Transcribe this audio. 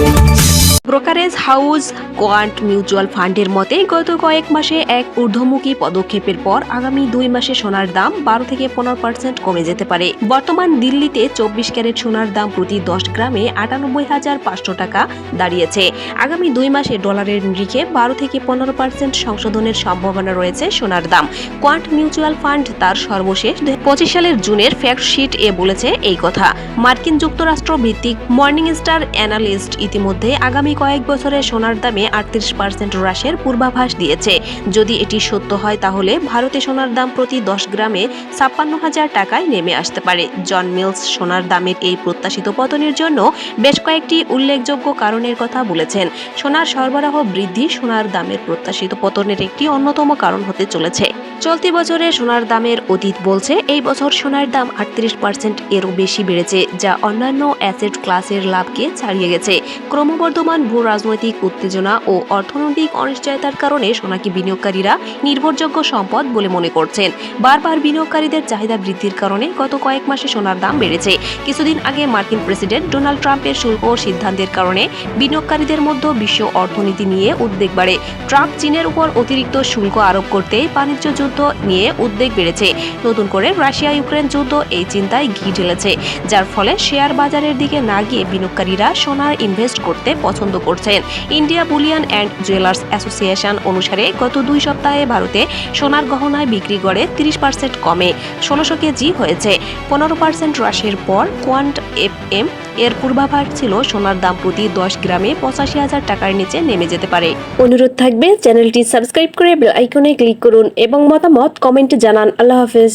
Thank you. Brokerage house, quant mutual ফান্ডের মতে, গত কয়েক মাসে এক ঊর্ধ্বমুখী পদক্ষেপের পর আগামী দুই মাসে সোনার দাম বারো থেকে পনেরো পার্সেন্ট কমে যেতে পারে। বর্তমান দিল্লিতে চব্বিশ ক্যারেট সোনার দাম প্রতি দশ গ্রামে আটানব্বই হাজার পাঁচশো টাকা দাঁড়িয়েছে। আগামী দুই মাসে ডলারের নিরিখে বারো থেকে পনেরো পার্সেন্ট সংশোধনের সম্ভাবনা রয়েছে সোনার দাম। কোয়ান্ট মিউচুয়াল ফান্ড তার সর্বশেষ পঁচিশ সালের জুনের ফ্যাক্ট শিট এ বলেছে এই কথা। মার্কিন যুক্তরাষ্ট্র ভিত্তিক মর্নিং স্টার অ্যানালিস্ট ইতিমধ্যে আগামী কয়েক বছরে সোনার দামে আটত্রিশ পার্সেন্ট হ্রাসের পূর্বাভাস দিয়েছে। যদি এটি সত্য হয়, তাহলে ভারতে সোনার দাম প্রতি দশ গ্রামে ছাপ্পান্ন হাজার টাকায় নেমে আসতে পারে। জন মিলস সোনার দামের এই প্রত্যাশিত পতনের জন্য বেশ কয়েকটি উল্লেখযোগ্য কারণের কথা বলেছেন। সোনার সরবরাহ বৃদ্ধি সোনার দামের প্রত্যাশিত পতনের একটি অন্যতম কারণ হতে চলেছে। চলতি বছরে সোনার দামের অতীত বলছে, এই বছর সোনার দাম আটত্রিশ পার্সেন্ট এরও বেশি বেড়েছে, যা অন্যান্য অ্যাসেট ক্লাসের লাভকে ছাড়িয়ে গেছে। ক্রমবর্ধমান ভূ রাজনৈতিক উত্তেজনা ও অর্থনৈতিক অনিশ্চয়তার কারণে সোনাকে বিনিয়োগকারীরা নির্ভরযোগ্য সম্পদ বলে মনে করছেন। বারবার বিনিয়োগকারীদের চাহিদা বৃদ্ধির কারণে গত কয়েক মাসে সোনার দাম বেড়েছে। কিছুদিন আগে মার্কিন প্রেসিডেন্ট ডোনাল্ড ট্রাম্পের শুল্ক সিদ্ধান্তের কারণে বিনিয়োগকারীদের মধ্যে বিশ্ব অর্থনীতি নিয়ে উদ্বেগ বাড়ে। ট্রাম্প চীনের উপর অতিরিক্ত শুল্ক আরোপ করতে বাণিজ্য যুদ্ধ নিয়ে উদ্বেগ বেড়েছে। নতুন করে রাশিয়া ইউক্রেন যুদ্ধ এই চিন্তায় ঘি ঢেলেছে, যার ফলে শেয়ার বাজারের দিকে না গিয়ে বিনিয়োগকারীরা সোনার ইনভেস্ট করতে পছন্দ করছেন। India bullion and jewellers association অনুসারে গত দুই সপ্তাহে ভারতে সোনার গহনায় বিক্রি গড়ে তিরিশ পার্সেন্ট কমে ষোলোশো কেজি হয়েছে। পনেরো পার্সেন্ট হ্রাসের পর কোয়ান্ট এফ এম এর পূর্বাভাস ছিল সোনার দাম প্রতি দশ গ্রামে পঁচাশি হাজার টাকার নিচে নেমে যেতে পারে। অনুরোধ থাকবে চ্যানেলটি সাবস্ক্রাইব করে বেল আইকনে ক্লিক করুন এবং মতামত কমেন্টে জানান। আল্লাহ হাফেজ।